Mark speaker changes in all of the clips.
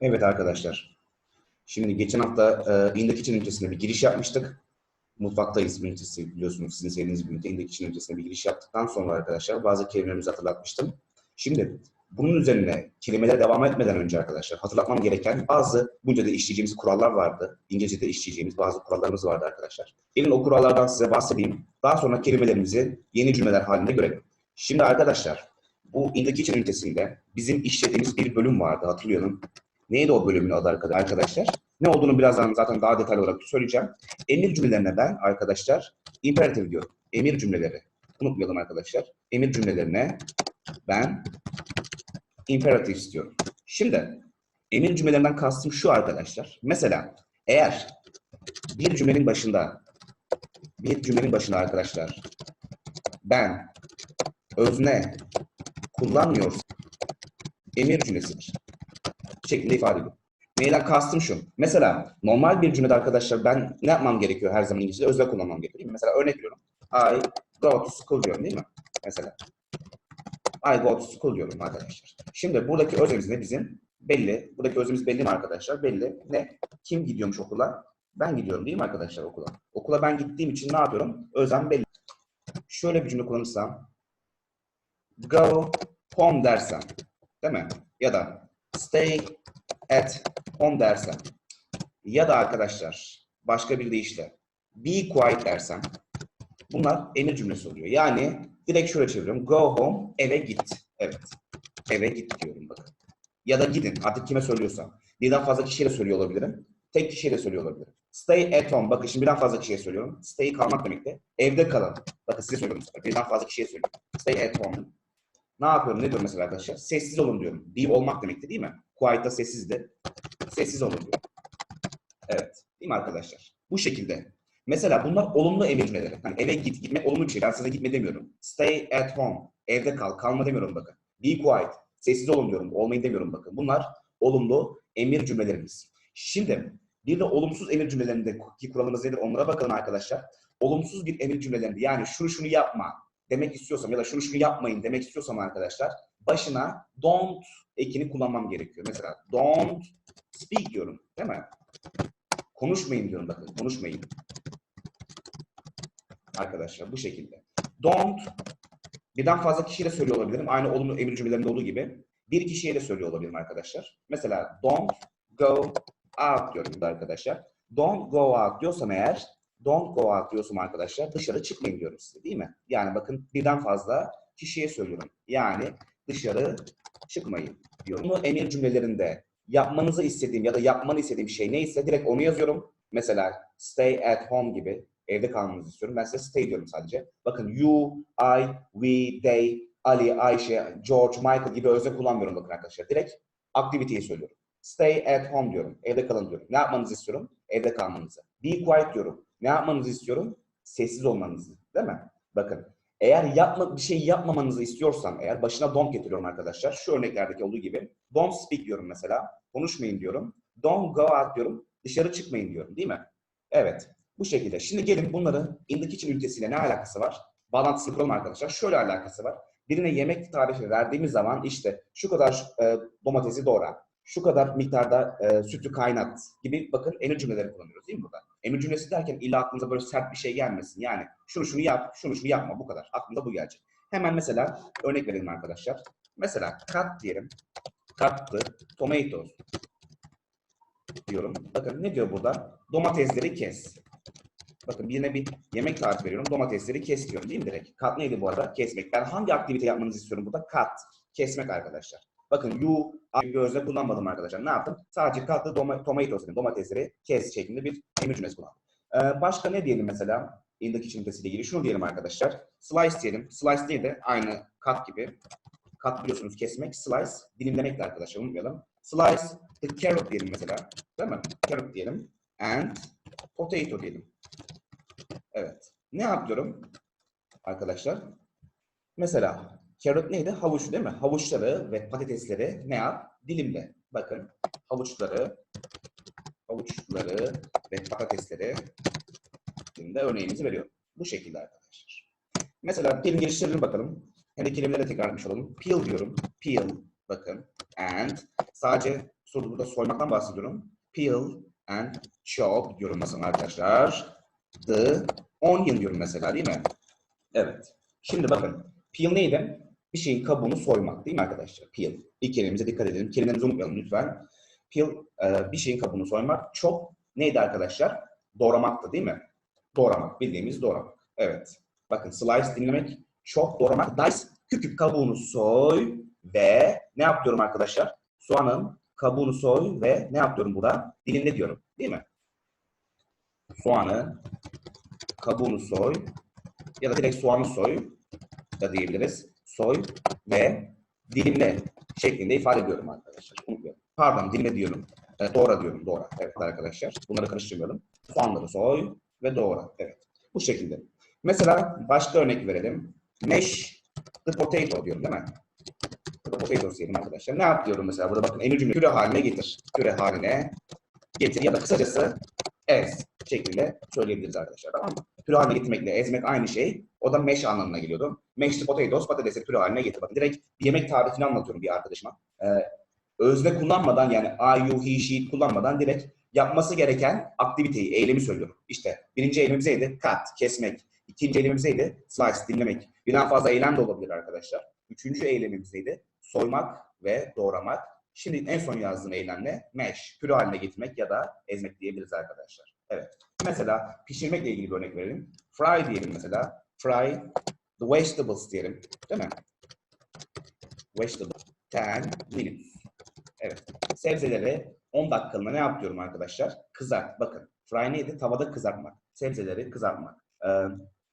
Speaker 1: Evet arkadaşlar. Şimdi geçen hafta e, In the Kitchen ünitesine bir giriş yapmıştık. Mutfaktayız ünitesi biliyorsunuz sizin sevdiğiniz bir ünite. In the Kitchen ünitesine bir giriş yaptıktan sonra arkadaşlar bazı kelimelerimizi hatırlatmıştım. Şimdi bunun üzerine kelimelere devam etmeden önce arkadaşlar hatırlatmam gereken bazı bunca da işleyeceğimiz kurallar vardı. İngilizce'de işleyeceğimiz bazı kurallarımız vardı arkadaşlar. Gelin o kurallardan size bahsedeyim. Daha sonra kelimelerimizi yeni cümleler halinde görelim. Şimdi arkadaşlar bu In the Kitchen ünitesinde bizim işlediğimiz bir bölüm vardı hatırlıyorum. Neydi o bölümün adı arkada- arkadaşlar? Ne olduğunu birazdan zaten daha detaylı olarak söyleyeceğim. Emir cümlelerine ben arkadaşlar imperatif diyorum. Emir cümleleri. Unutmayalım arkadaşlar. Emir cümlelerine ben imperatif istiyorum. Şimdi emir cümlelerinden kastım şu arkadaşlar. Mesela eğer bir cümlenin başında bir cümlenin başında arkadaşlar ben özne kullanmıyorsam emir cümlesidir şeklinde ifade ediyor. Neyden kastım şu. Mesela normal bir cümlede arkadaşlar ben ne yapmam gerekiyor her zaman İngilizce'de? Özne kullanmam gerekiyor değil mi? Mesela örnek veriyorum. I go to school diyorum değil mi? Mesela. I go to school diyorum arkadaşlar. Şimdi buradaki özemiz ne bizim? Belli. Buradaki özemiz belli mi arkadaşlar? Belli. Ne? Kim gidiyormuş okula? Ben gidiyorum değil mi arkadaşlar okula? Okula ben gittiğim için ne yapıyorum? Özlem belli. Şöyle bir cümle kullanırsam go home dersem değil mi? Ya da stay at home dersem ya da arkadaşlar başka bir deyişle be quiet dersem bunlar emir cümlesi oluyor. Yani direkt şöyle çeviriyorum. Go home, eve git. Evet. Eve git diyorum bakın. Ya da gidin. Artık kime söylüyorsam. Birden fazla kişiye de söylüyor olabilirim. Tek kişiye de söylüyor olabilirim. Stay at home. Bakın şimdi birden fazla kişiye söylüyorum. Stay kalmak demek de. Evde kalın. Bakın size söylüyorum. Birden fazla kişiye söylüyorum. Stay at home. Ne yapıyorum? Ne diyorum mesela arkadaşlar? Sessiz olun diyorum. Be olmak demekti değil mi? Quiet'ta sessizdi. Sessiz olun diyorum. Evet. Değil mi arkadaşlar? Bu şekilde. Mesela bunlar olumlu emir cümleleri. Hani eve git, gitmek olumlu bir şey. Ben size gitme demiyorum. Stay at home. Evde kal. Kalma demiyorum bakın. Be quiet. Sessiz olun diyorum. Olmayın demiyorum bakın. Bunlar olumlu emir cümlelerimiz. Şimdi bir de olumsuz emir cümlelerindeki kuralımız nedir? Onlara bakalım arkadaşlar. Olumsuz bir emir cümlelerinde yani şunu şunu yapma demek istiyorsam ya da şunu şunu yapmayın demek istiyorsam arkadaşlar başına don't ekini kullanmam gerekiyor. Mesela don't speak diyorum değil mi? Konuşmayın diyorum bakın. Konuşmayın. Arkadaşlar bu şekilde. Don't birden fazla kişiyle söylüyor olabilirim. Aynı olumlu emir cümlelerinde olduğu gibi. Bir kişiye de söylüyor olabilirim arkadaşlar. Mesela don't go out diyorum burada arkadaşlar. Don't go out diyorsam eğer don't go out diyorsam arkadaşlar dışarı çıkmayın diyorum size değil mi? Yani bakın birden fazla kişiye söylüyorum. Yani dışarı çıkmayın diyorum. Bunu emir cümlelerinde yapmanızı istediğim ya da yapmanı istediğim şey neyse direkt onu yazıyorum. Mesela stay at home gibi evde kalmanızı istiyorum. Ben size stay diyorum sadece. Bakın you, I, we, they, Ali, Ayşe, George, Michael gibi özne kullanmıyorum bakın arkadaşlar. Direkt aktiviteyi söylüyorum. Stay at home diyorum. Evde kalın diyorum. Ne yapmanızı istiyorum? Evde kalmanızı. Be quiet diyorum. Ne yapmanızı istiyorum? Sessiz olmanızı. Değil mi? Bakın. Eğer yapma, bir şey yapmamanızı istiyorsam eğer başına don't getiriyorum arkadaşlar. Şu örneklerdeki olduğu gibi. Don't speak diyorum mesela. Konuşmayın diyorum. Don't go out diyorum. Dışarı çıkmayın diyorum. Değil mi? Evet. Bu şekilde. Şimdi gelin bunların in the kitchen ünitesiyle ne alakası var? Bağlantısını kuralım arkadaşlar. Şöyle alakası var. Birine yemek tarifi verdiğimiz zaman işte şu kadar e, domatesi doğra, şu kadar miktarda e, sütü kaynat gibi bakın emir cümleleri kullanıyoruz değil mi burada? Emir cümlesi derken illa aklınıza böyle sert bir şey gelmesin. Yani şunu şunu yap, şunu şunu yapma bu kadar. Aklımda bu gelecek. Hemen mesela örnek verelim arkadaşlar. Mesela cut diyelim. Cut the tomatoes diyorum. Bakın ne diyor burada? Domatesleri kes. Bakın birine bir yemek tarifi veriyorum. Domatesleri kes diyorum değil mi direkt? Cut neydi bu arada? Kesmek. Ben hangi aktivite yapmanızı istiyorum burada? Cut. Kesmek arkadaşlar. Bakın you özne kullanmadım arkadaşlar. Ne yaptım? Sadece the doma-. Domatesleri kes şeklinde bir emir cümlesi kullandım. Ee, başka ne diyelim mesela? In the ilgili. Şunu diyelim arkadaşlar. Slice diyelim. Slice değil de aynı cut gibi. Cut biliyorsunuz kesmek. Slice dilimlemek de arkadaşlar unutmayalım. Slice the carrot diyelim mesela. Değil mi? Carrot diyelim. And potato diyelim. Evet. Ne yapıyorum? Arkadaşlar. Mesela carrot neydi? Havuç değil mi? Havuçları ve patatesleri ne yap? Dilimle. Bakın. Havuçları havuçları ve patatesleri dilimle örneğimizi veriyorum. Bu şekilde arkadaşlar. Mesela gelin geliştirelim bakalım. Hem de kelimeleri tekrar etmiş olalım. Peel diyorum. Peel. Bakın. And. Sadece Sonra burada soymaktan bahsediyorum. Peel and chop diyorum mesela arkadaşlar. The onion diyorum mesela değil mi? Evet. Şimdi bakın. Peel neydi? Bir şeyin kabuğunu soymak değil mi arkadaşlar? Peel. İlk kelimemize dikkat edelim. Kelimelerimizi unutmayalım lütfen. Peel e, bir şeyin kabuğunu soymak. Chop neydi arkadaşlar? Doğramaktı değil mi? Doğramak. Bildiğimiz doğramak. Evet. Bakın slice dinlemek. Chop doğramak. Dice küp kabuğunu soy ve ne yapıyorum arkadaşlar? Soğanın kabuğunu soy ve ne yapıyorum burada? Dilimle diyorum. Değil mi? Soğanı kabuğunu soy ya da direkt soğanı soy da diyebiliriz. Soy ve dilimle şeklinde ifade ediyorum arkadaşlar. Unutmayalım. Pardon dilimle diyorum. E, doğra diyorum. Doğra. Evet arkadaşlar. Bunları karıştırmayalım. Soğanları soy ve doğra. Evet. Bu şekilde. Mesela başka örnek verelim. Mash the potato diyorum değil mi? The potatoes diyelim arkadaşlar. Ne yap diyorum mesela? Burada bakın emir cümle küre haline getir. Küre haline getir ya da kısacası ez şeklinde söyleyebiliriz arkadaşlar. Tamam mı? Püre haline getirmekle ezmek aynı şey. O da mesh anlamına geliyordu. Mash the potatoes, patatesi püre haline getir. Bakın direkt bir yemek tarifini anlatıyorum bir arkadaşıma. Ee, özne kullanmadan yani I, you, he, she kullanmadan direkt yapması gereken aktiviteyi, eylemi söylüyorum. İşte birinci eylemimiz neydi? Cut, kesmek. İkinci eylemimiz neydi? Slice, dinlemek. Birden fazla eylem de olabilir arkadaşlar. Üçüncü eylemimiz neydi? Soymak ve doğramak. Şimdi en son yazdığım eylem ne? Mash, püre haline getirmek ya da ezmek diyebiliriz arkadaşlar. Evet. Mesela pişirmekle ilgili bir örnek verelim. Fry diyelim mesela. Fry the vegetables diyelim. Değil mi? Vegetables. 10 minutes. Evet. Sebzeleri 10 dakikalığına ne yapıyorum arkadaşlar? Kızart. Bakın. Fry neydi? Tavada kızartmak. Sebzeleri kızartmak. Ee,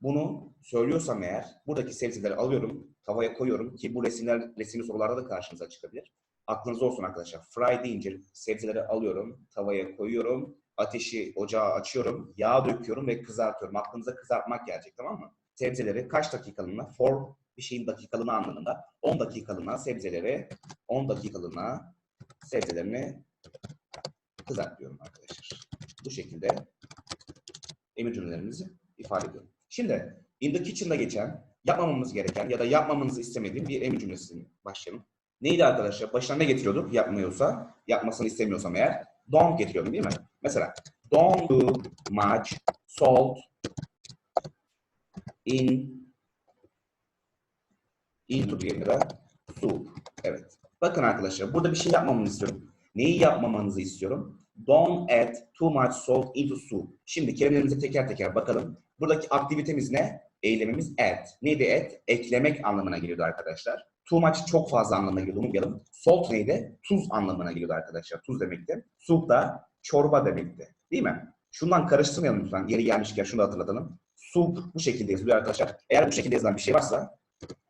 Speaker 1: bunu söylüyorsam eğer buradaki sebzeleri alıyorum, tavaya koyuyorum ki bu resimler resimli sorularda da karşınıza çıkabilir. Aklınızda olsun arkadaşlar. Fry deyince sebzeleri alıyorum, tavaya koyuyorum, ateşi ocağa açıyorum, yağ döküyorum ve kızartıyorum. Aklınıza kızartmak gelecek tamam mı? Sebzeleri kaç dakikalığına? For bir şeyin dakikalığına anlamında. 10 dakikalığına sebzeleri 10 dakikalığına sebzelerini kızartıyorum arkadaşlar. Bu şekilde emir cümlelerimizi ifade ediyorum. Şimdi in the kitchen'da geçen yapmamamız gereken ya da yapmamamızı istemediğim bir emir cümlesini başlayalım. Neydi arkadaşlar? Başına ne getiriyorduk? Yapmıyorsa, yapmasını istemiyorsam eğer don't getiriyordum değil mi? Mesela don't do much salt in into diyelim da soup. Evet. Bakın arkadaşlar burada bir şey yapmamızı istiyorum. Neyi yapmamanızı istiyorum? Don't add too much salt into soup. Şimdi kelimelerimize teker teker bakalım. Buradaki aktivitemiz ne? Eylemimiz add. Neydi add? Eklemek anlamına geliyordu arkadaşlar. Too much çok fazla anlamına geliyordu. Unutmayalım. Salt neydi? Tuz anlamına geliyordu arkadaşlar. Tuz demekti. Soup da çorba demekti. Değil mi? Şundan karıştırmayalım lütfen. Yeri gelmişken şunu da hatırlatalım. Soup bu şekilde yazılıyor arkadaşlar. Eğer bu şekilde yazılan bir şey varsa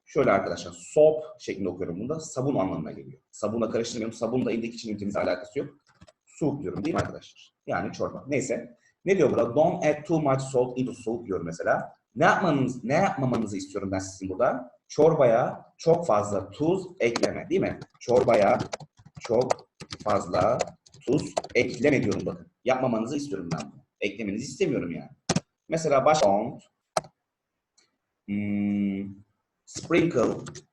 Speaker 1: şöyle arkadaşlar. Soap şeklinde okuyorum bunda. Sabun anlamına geliyor. Sabunla karıştırmıyorum. Sabun da indiki için ünitemizle alakası yok. Soup diyorum değil mi arkadaşlar? Yani çorba. Neyse. Ne diyor burada? Don't add too much salt into soup diyor mesela. Ne yapmanız, ne yapmamanızı istiyorum ben sizin burada? Çorbaya çok fazla tuz ekleme değil mi? Çorbaya çok fazla tuz ekleme diyorum bakın. Yapmamanızı istiyorum ben bunu. Eklemenizi istemiyorum yani. Mesela baş don't hmm, sprinkle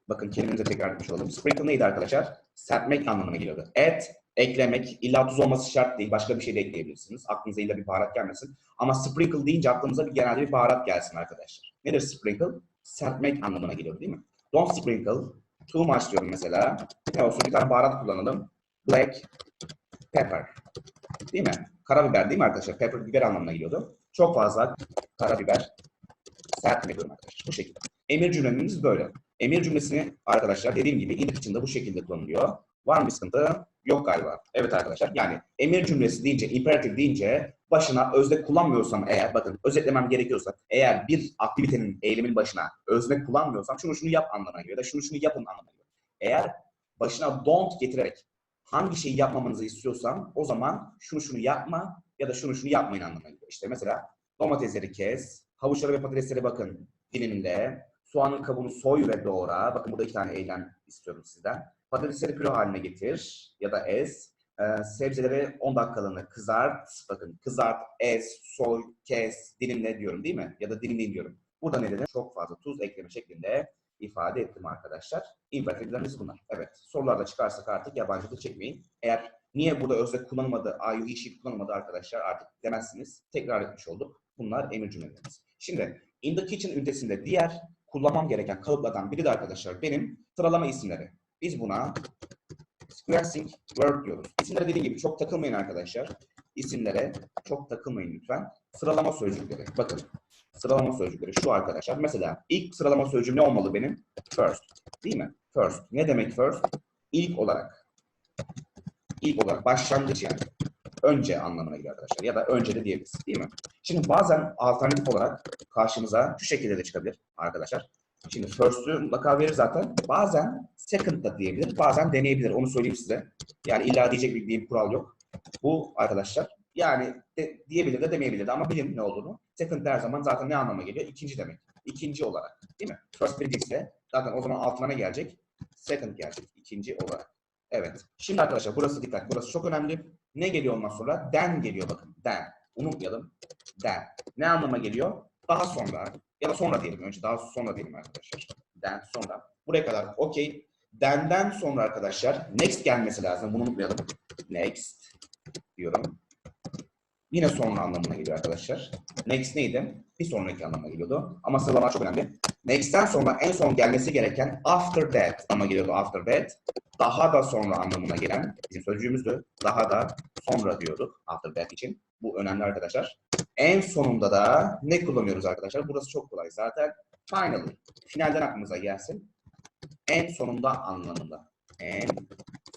Speaker 1: bakın kelimemize tekrar etmiş olalım. Sprinkle neydi arkadaşlar? Serpmek anlamına geliyordu. Add eklemek, illa tuz olması şart değil. Başka bir şey de ekleyebilirsiniz. Aklınıza illa bir baharat gelmesin. Ama sprinkle deyince aklınıza bir genelde bir baharat gelsin arkadaşlar. Nedir sprinkle? Serpmek anlamına geliyor değil mi? Don't sprinkle. Too much diyorum mesela. Ne olsun bir tane baharat kullanalım. Black pepper. Değil mi? Karabiber değil mi arkadaşlar? Pepper biber anlamına geliyordu. Çok fazla karabiber serpme diyorum arkadaşlar. Bu şekilde. Emir cümlemiz böyle. Emir cümlesini arkadaşlar dediğim gibi in içinde bu şekilde kullanılıyor. Var mı bir sıkıntı? Yok galiba. Evet arkadaşlar. Yani emir cümlesi deyince, imperatif deyince başına özne kullanmıyorsam eğer, bakın özetlemem gerekiyorsa, eğer bir aktivitenin, eylemin başına özne kullanmıyorsam şunu şunu yap anlamına geliyor ya da şunu şunu yapın anlamına geliyor. Eğer başına don't getirerek hangi şeyi yapmamanızı istiyorsam o zaman şunu şunu yapma ya da şunu şunu yapmayın anlamına geliyor. İşte mesela domatesleri kes, havuçlara ve patateslere bakın diliminde, soğanın kabuğunu soy ve doğra. Bakın burada iki tane eylem istiyorum sizden. Patatesleri püre haline getir ya da ez. Ee, sebzeleri 10 dakikalığına kızart. Bakın kızart, ez, soy, kes, dilimle diyorum değil mi? Ya da dilimleyin diyorum. Burada ne dedim? Çok fazla tuz ekleme şeklinde ifade ettim arkadaşlar. İmperatiflerimiz bunlar. Evet. Sorularda çıkarsak artık yabancılık çekmeyin. Eğer niye burada özde kullanılmadı, he, she kullanılmadı arkadaşlar artık demezsiniz. Tekrar etmiş olduk. Bunlar emir cümlelerimiz. Şimdi in the kitchen ünitesinde diğer kullanmam gereken kalıplardan biri de arkadaşlar benim sıralama isimleri. Biz buna sequencing word diyoruz. İsimlere dediğim gibi çok takılmayın arkadaşlar. İsimlere çok takılmayın lütfen. Sıralama sözcükleri. Bakın. Sıralama sözcükleri şu arkadaşlar. Mesela ilk sıralama sözcüğüm ne olmalı benim? First. Değil mi? First. Ne demek first? İlk olarak. İlk olarak. Başlangıç yani. Önce anlamına geliyor arkadaşlar. Ya da önce de diyebiliriz. Değil mi? Şimdi bazen alternatif olarak karşımıza şu şekilde de çıkabilir arkadaşlar. Şimdi first'ü mutlaka verir zaten. Bazen second da diyebilir. Bazen deneyebilir. Onu söyleyeyim size. Yani illa diyecek bir, bir kural yok. Bu arkadaşlar yani de, diyebilir de demeyebilir de ama bilin ne olduğunu. Second her zaman zaten ne anlama geliyor? İkinci demek. İkinci olarak. Değil mi? First birinci ise zaten o zaman altına ne gelecek? Second gelecek. İkinci olarak. Evet. Şimdi arkadaşlar burası dikkat. Burası çok önemli. Ne geliyor ondan sonra? Den geliyor bakın. Den. Unutmayalım. Den. Ne anlama geliyor? Daha sonra ya da sonra diyelim. Önce daha sonra diyelim arkadaşlar. Den sonra. Buraya kadar okey. Den'den sonra arkadaşlar next gelmesi lazım. Bunu unutmayalım. Next diyorum. Yine sonra anlamına geliyor arkadaşlar. Next neydi? Bir sonraki anlamına geliyordu. Ama sıralama çok önemli. Next'ten sonra en son gelmesi gereken after that ama geliyordu after that. Daha da sonra anlamına gelen bizim sözcüğümüzdü. Daha da sonra diyorduk after that için. Bu önemli arkadaşlar. En sonunda da ne kullanıyoruz arkadaşlar? Burası çok kolay zaten. Finally. Finalden aklımıza gelsin. En sonunda anlamında. En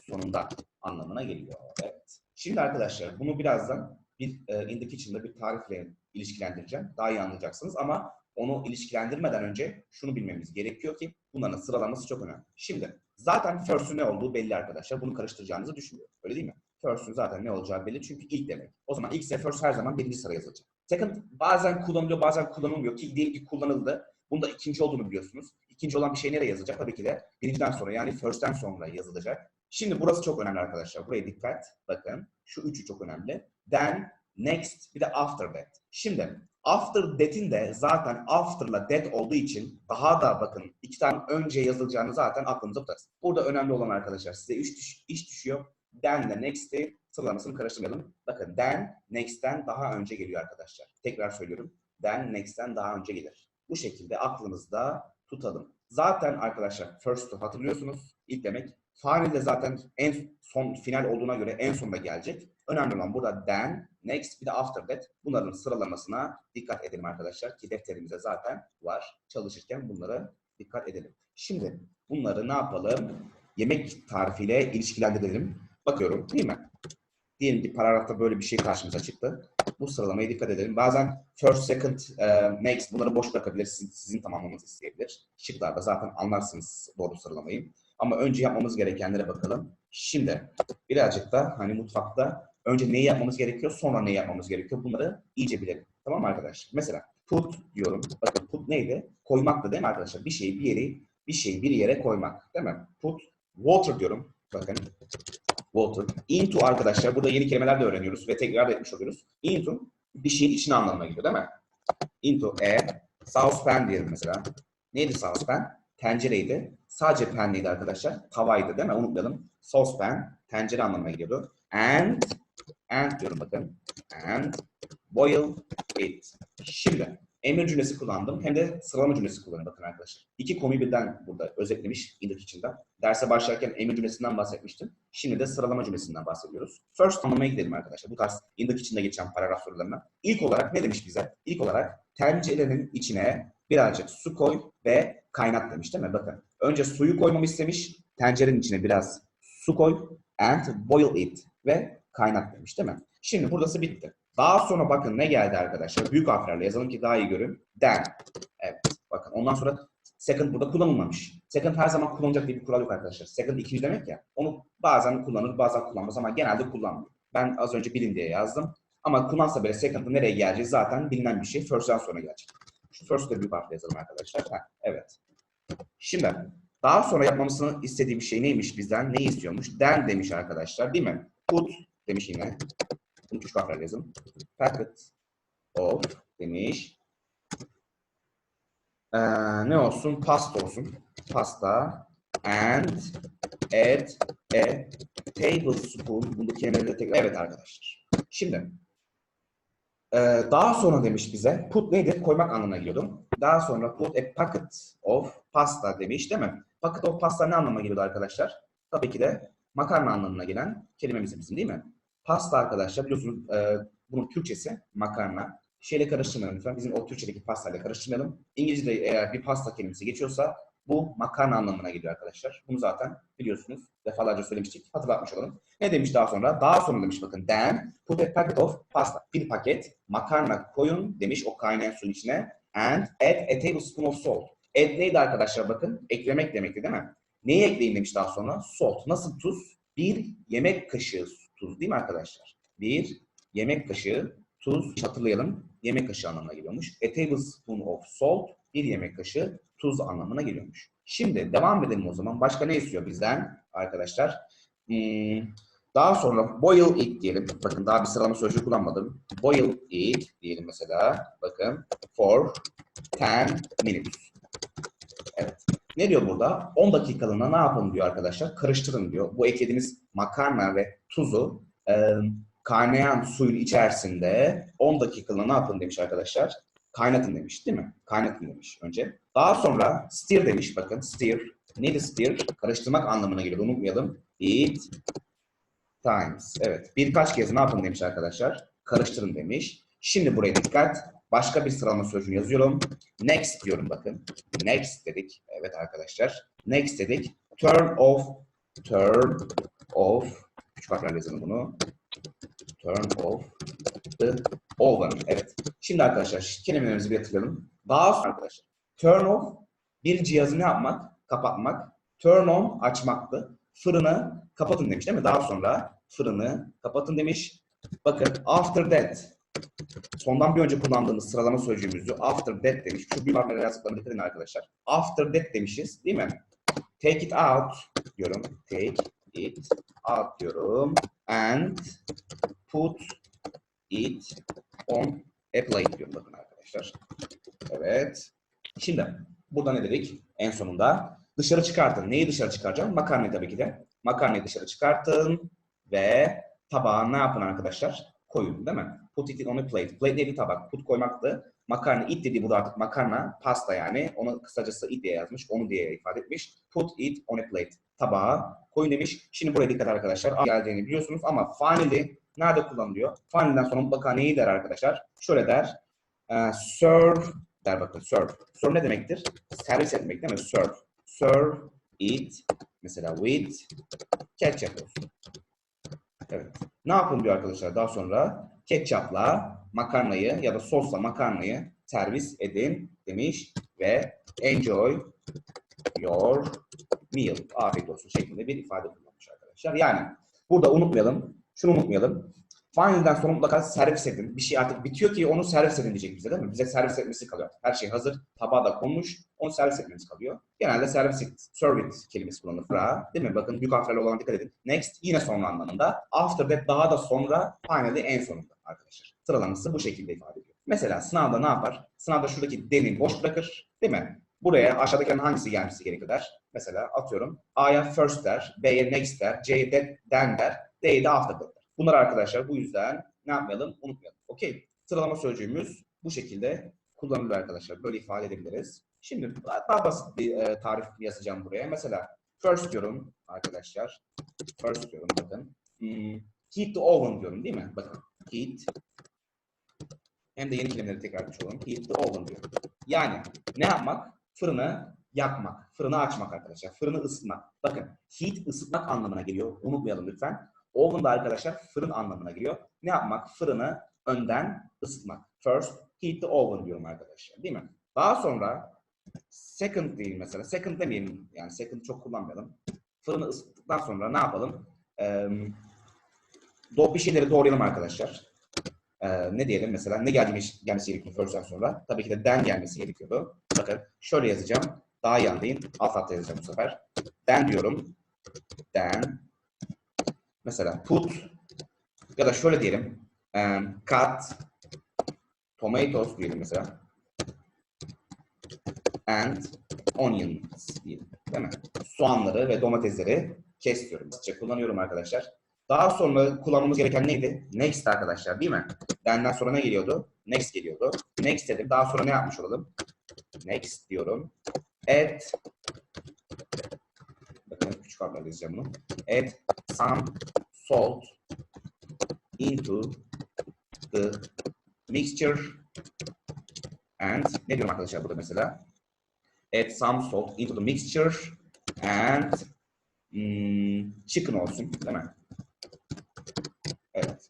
Speaker 1: sonunda anlamına geliyor. Evet. Şimdi arkadaşlar bunu birazdan bir e, in the kitchen'da bir tarifle ilişkilendireceğim. Daha iyi anlayacaksınız ama onu ilişkilendirmeden önce şunu bilmemiz gerekiyor ki bunların sıralaması çok önemli. Şimdi zaten first'ün ne olduğu belli arkadaşlar. Bunu karıştıracağınızı düşünmüyorum. Öyle değil mi? First'ün zaten ne olacağı belli çünkü ilk demek. O zaman ilk first her zaman birinci sıra yazılacak. Second bazen kullanılıyor bazen kullanılmıyor ki diyelim ki kullanıldı. Bunda ikinci olduğunu biliyorsunuz. İkinci olan bir şey nereye yazacak? Tabii ki de birinciden sonra yani first'ten sonra yazılacak. Şimdi burası çok önemli arkadaşlar. Buraya dikkat. Bakın. Şu üçü çok önemli. Then, next, bir de after that. Şimdi after that'in de zaten after'la that olduğu için daha da bakın iki tane önce yazılacağını zaten aklınıza tutarız. Burada önemli olan arkadaşlar size iş, düş, iş düşüyor. Then de next'i sıralamasını karıştırmayalım. Bakın then, next'ten daha önce geliyor arkadaşlar. Tekrar söylüyorum. Then, next'ten daha önce gelir. Bu şekilde aklımızda tutalım. Zaten arkadaşlar first'u hatırlıyorsunuz. İlk demek. Final de zaten en son final olduğuna göre en sonunda gelecek. Önemli olan burada then, next bir de after that. Bunların sıralamasına dikkat edelim arkadaşlar ki defterimize zaten var. Çalışırken bunlara dikkat edelim. Şimdi bunları ne yapalım? Yemek tarifiyle ilişkilendirelim. Bakıyorum değil mi? Diyelim ki paragrafta böyle bir şey karşımıza çıktı. Bu sıralamaya dikkat edelim. Bazen first, second, e, next bunları boş bırakabilir. Sizin, sizin tamamlamanızı isteyebilir. Şıklarda zaten anlarsınız doğru sıralamayı. Ama önce yapmamız gerekenlere bakalım. Şimdi birazcık da hani mutfakta önce neyi yapmamız gerekiyor, sonra neyi yapmamız gerekiyor bunları iyice bilelim. Tamam arkadaşlar? Mesela put diyorum. Bakın put neydi? Koymaktı değil mi arkadaşlar? Bir şeyi bir yere, bir şeyi bir yere koymak. Değil mi? Put water diyorum. Bakın water. Into arkadaşlar burada yeni kelimeler de öğreniyoruz ve tekrar etmiş oluyoruz. Into bir şeyin içine anlamına geliyor değil mi? Into a saucepan diyelim mesela. Neydi saucepan? Tencereydi. Sadece pan neydi arkadaşlar? Tavaydı değil mi? Unutmayalım. Saucepan, tencere anlamına geliyordu. And, and diyorum bakın. And boil it. Şimdi emir cümlesi kullandım. Hem de sıralama cümlesi kullanıyorum bakın arkadaşlar. İki konuyu birden burada özetlemiş in the kitchen'da. Derse başlarken emir cümlesinden bahsetmiştim. Şimdi de sıralama cümlesinden bahsediyoruz. First anlamaya gidelim arkadaşlar. Bu tarz in the kitchen'da geçen paragraf sorularına. İlk olarak ne demiş bize? İlk olarak tencerenin içine birazcık su koy ve kaynat demiş değil mi? Bakın. Önce suyu koymamı istemiş. Tencerenin içine biraz su koy and boil it ve kaynat demiş değil mi? Şimdi burası bitti. Daha sonra bakın ne geldi arkadaşlar? Büyük harflerle yazalım ki daha iyi görün. Then. Evet. Bakın ondan sonra second burada kullanılmamış. Second her zaman kullanacak diye bir kural yok arkadaşlar. Second ikinci demek ya. Onu bazen kullanır bazen kullanmaz ama genelde kullanmıyor. Ben az önce bilin diye yazdım. Ama kullansa bile second'ın nereye geleceği zaten bilinen bir şey. First'ten sonra gelecek. Şu first'ı büyük harfle yazalım arkadaşlar. Ha, evet. Şimdi daha sonra yapmamızı istediği bir şey neymiş bizden? Ne istiyormuş? Then demiş arkadaşlar değil mi? Put demiş yine. Bunu küçük harflerle yazın. Packet of demiş. Ee, ne olsun? Past olsun. pasta and add a tablespoon. Bunu kelimeleri tekrar. Evet arkadaşlar. Şimdi ee, daha sonra demiş bize put nedir? Koymak anlamına geliyordu. Daha sonra put a packet of pasta demiş değil mi? Packet of pasta ne anlama geliyordu arkadaşlar? Tabii ki de makarna anlamına gelen kelimemiz bizim değil mi? Pasta arkadaşlar biliyorsunuz e, bunun Türkçesi makarna. Şeyle karıştırmayalım lütfen. Bizim o Türkçedeki pastayla karıştırmayalım. İngilizce'de eğer bir pasta kelimesi geçiyorsa bu makarna anlamına geliyor arkadaşlar. Bunu zaten biliyorsunuz. Defalarca söylemiştik. Hatırlatmış olalım. Ne demiş daha sonra? Daha sonra demiş bakın. Then put a packet of pasta. Bir paket makarna koyun demiş o kaynayan suyun içine. And add a tablespoon of salt. Add neydi arkadaşlar bakın? Eklemek demekti değil mi? Neyi ekleyin demiş daha sonra? Salt. Nasıl tuz? Bir yemek kaşığı tuz değil mi arkadaşlar? Bir yemek kaşığı tuz. Hatırlayalım. Yemek kaşığı anlamına geliyormuş. A tablespoon of salt. Bir yemek kaşığı tuz anlamına geliyormuş. Şimdi devam edelim o zaman. Başka ne istiyor bizden arkadaşlar? Hmm, daha sonra boil it diyelim. Bakın daha bir sıralama sözcüğü kullanmadım. Boil it diyelim mesela. Bakın for 10 minutes. Evet. Ne diyor burada? 10 dakikalığına ne yapalım diyor arkadaşlar? Karıştırın diyor. Bu eklediğimiz makarna ve tuzu e, kaynayan suyun içerisinde 10 dakikalığına ne yapın demiş arkadaşlar? Kaynatın demiş değil mi? Kaynatın demiş önce. Daha sonra stir demiş bakın stir. Neydi stir? Karıştırmak anlamına geliyor. Unutmayalım. It times. Evet. Birkaç kez ne yapın demiş arkadaşlar? Karıştırın demiş. Şimdi buraya dikkat. Başka bir sıralama sözcüğünü yazıyorum. Next diyorum bakın. Next dedik. Evet arkadaşlar. Next dedik. Turn off. Turn off. Küçük harflerle yazalım bunu. Turn off the oven. Evet. Şimdi arkadaşlar kelimelerimizi bir hatırlayalım. Daha sonra arkadaşlar. Turn off bir cihazı ne yapmak? Kapatmak. Turn on açmaktı. Fırını kapatın demiş değil mi? Daha sonra fırını kapatın demiş. Bakın after that. Sondan bir önce kullandığımız sıralama sözcüğümüzü after that demiş. Şu bir harflere yazdıklarına dikkat edin arkadaşlar. After that demişiz değil mi? Take it out diyorum. Take it out diyorum. And put it on a plate diyorum bakın arkadaşlar. Evet. Şimdi burada ne dedik? En sonunda dışarı çıkartın. Neyi dışarı çıkaracağım? Makarnayı tabii ki de. Makarnayı dışarı çıkartın ve tabağa ne yapın arkadaşlar? Koyun değil mi? Put it on a plate. Plate neydi tabak? Put koymaktı. Makarna, it dediği burada artık makarna, pasta yani. Onu kısacası it diye yazmış, onu diye ifade etmiş. Put it on a plate. Tabağa koyun demiş. Şimdi buraya dikkat arkadaşlar. Geldiğini biliyorsunuz ama finally nerede kullanılıyor? Finally'den sonra mutlaka neyi der arkadaşlar? Şöyle der. Uh, serve der bakın serve. Serve ne demektir? Servis etmek değil mi? Serve. Serve it mesela with ketchup olsun. Evet. Ne yapın diyor arkadaşlar daha sonra? Ketçapla makarnayı ya da sosla makarnayı servis edin demiş ve enjoy your meal. Afiyet olsun şeklinde bir ifade kullanmış arkadaşlar. Yani burada unutmayalım, şunu unutmayalım. Final'den sonra mutlaka servis edin. Bir şey artık bitiyor ki onu servis edin diyecek bize değil mi? Bize servis etmesi kalıyor. Her şey hazır, tabağa da konmuş, onu servis etmemiz kalıyor. Genelde servis et, kelimesi kullanılır. Fra, değil mi? Bakın büyük harflerle olan dikkat edin. Next yine sonra anlamında. After that daha da sonra, finally en sonunda arkadaşlar. Sıralaması bu şekilde ifade ediyor. Mesela sınavda ne yapar? Sınavda şuradaki den'i boş bırakır, değil mi? Buraya aşağıdakilerin hangisi gelmesi gerekiyor der. Mesela atıyorum A'ya first der, B'ye next der, C'ye then der, D'ye de after der. Bunlar arkadaşlar bu yüzden ne yapmayalım? Unutmayalım. Okey. Sıralama sözcüğümüz bu şekilde kullanılıyor arkadaşlar. Böyle ifade edebiliriz. Şimdi daha basit bir e, tarif yazacağım buraya. Mesela first diyorum arkadaşlar. First diyorum bakın. Hmm, heat the oven diyorum değil mi? Bakın. Heat. Hem de yeni kelimeleri tekrar etmiş. Heat the oven diyorum. Yani ne yapmak? Fırını yakmak. Fırını açmak arkadaşlar. Fırını ısıtmak. Bakın heat ısıtmak anlamına geliyor. Unutmayalım lütfen. Oven da arkadaşlar fırın anlamına geliyor. Ne yapmak? Fırını önden ısıtmak. First, heat the oven diyorum arkadaşlar. Değil mi? Daha sonra second değil mesela. Second demeyelim. Yani second çok kullanmayalım. Fırını ısıttıktan sonra ne yapalım? Ee, bir şeyleri doğrayalım arkadaşlar. Ee, ne diyelim mesela? Ne gelmesi, gelmesi gerekiyor first'ten sonra? Tabii ki de den gelmesi gerekiyordu. Bakın şöyle yazacağım. Daha iyi anlayın. Alt alta yazacağım bu sefer. Den diyorum. Den Mesela put ya da şöyle diyelim um, cut tomatoes diyelim mesela and onions diyelim. Değil mi? Soğanları ve domatesleri kes diyorum. Kullanıyorum arkadaşlar. Daha sonra kullanmamız gereken neydi? Next arkadaşlar değil mi? Benden sonra ne geliyordu? Next geliyordu. Next dedim. Daha sonra ne yapmış olalım? Next diyorum. Add Bakın küçük harflerle yazacağım bunu. Add some salt into the mixture and ne diyorum arkadaşlar burada mesela? Add some salt into the mixture and hmm, chicken olsun değil mi? Evet.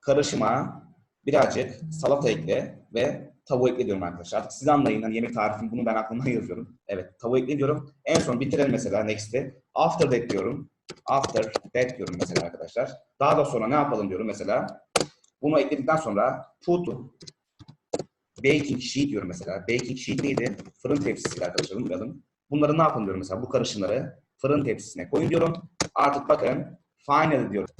Speaker 1: Karışıma birazcık salata ekle ve tavuğu ekle diyorum arkadaşlar. Artık siz anlayın. Hani yemek tarifim bunu ben aklımdan yazıyorum. Evet tavuğu ekle diyorum. En son bitirelim mesela next'i. After that diyorum. After that diyorum mesela arkadaşlar. Daha da sonra ne yapalım diyorum mesela. Bunu ekledikten sonra put baking sheet diyorum mesela. Baking sheet neydi? Fırın tepsisi arkadaşlar unutmayalım. Bunları ne yapın diyorum mesela bu karışımları fırın tepsisine koyun diyorum. Artık bakın final diyorum.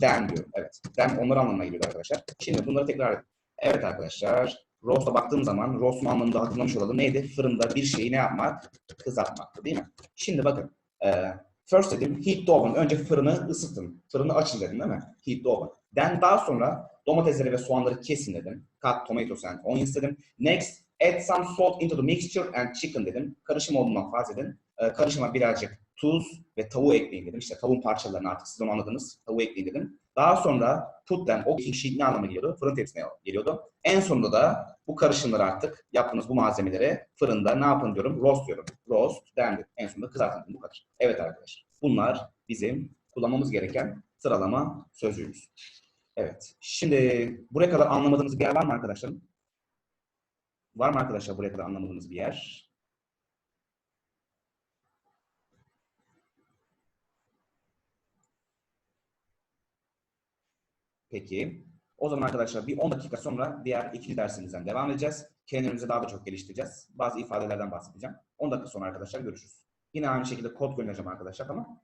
Speaker 1: Then diyorum. Evet. Then onlar anlamına geliyor arkadaşlar. Şimdi bunları tekrar. Evet arkadaşlar. Roast'a baktığım zaman roast'un anlamında hatırlamış olalım. Neydi? Fırında bir şeyi ne yapmak? Kızartmaktı değil mi? Şimdi bakın. E, first dedim heat the oven. Önce fırını ısıtın. Fırını açın dedim değil mi? Heat the oven. Then daha sonra domatesleri ve soğanları kesin dedim. Cut tomatoes and onions dedim. Next add some salt into the mixture and chicken dedim. Karışım olduğundan farz edin. E, karışıma birazcık tuz ve tavuğu ekleyin dedim. İşte tavuğun parçalarını artık siz onu anladınız. Tavuğu ekleyin dedim. Daha sonra put them, o sheet ne anlama geliyordu? Fırın tepsisine geliyordu. En sonunda da bu karışımları artık yaptığınız bu malzemeleri fırında ne yapın diyorum? Roast diyorum. Roast dendi. En sonunda kızartın bu kadar. Evet arkadaşlar. Bunlar bizim kullanmamız gereken sıralama sözcüğümüz. Evet. Şimdi buraya kadar anlamadığınız bir yer var mı arkadaşlarım? Var mı arkadaşlar buraya kadar anlamadığınız bir yer? Peki. O zaman arkadaşlar bir 10 dakika sonra diğer ikinci dersimizden devam edeceğiz. Kendimizi daha da çok geliştireceğiz. Bazı ifadelerden bahsedeceğim. 10 dakika sonra arkadaşlar görüşürüz. Yine aynı şekilde kod göndereceğim arkadaşlar tamam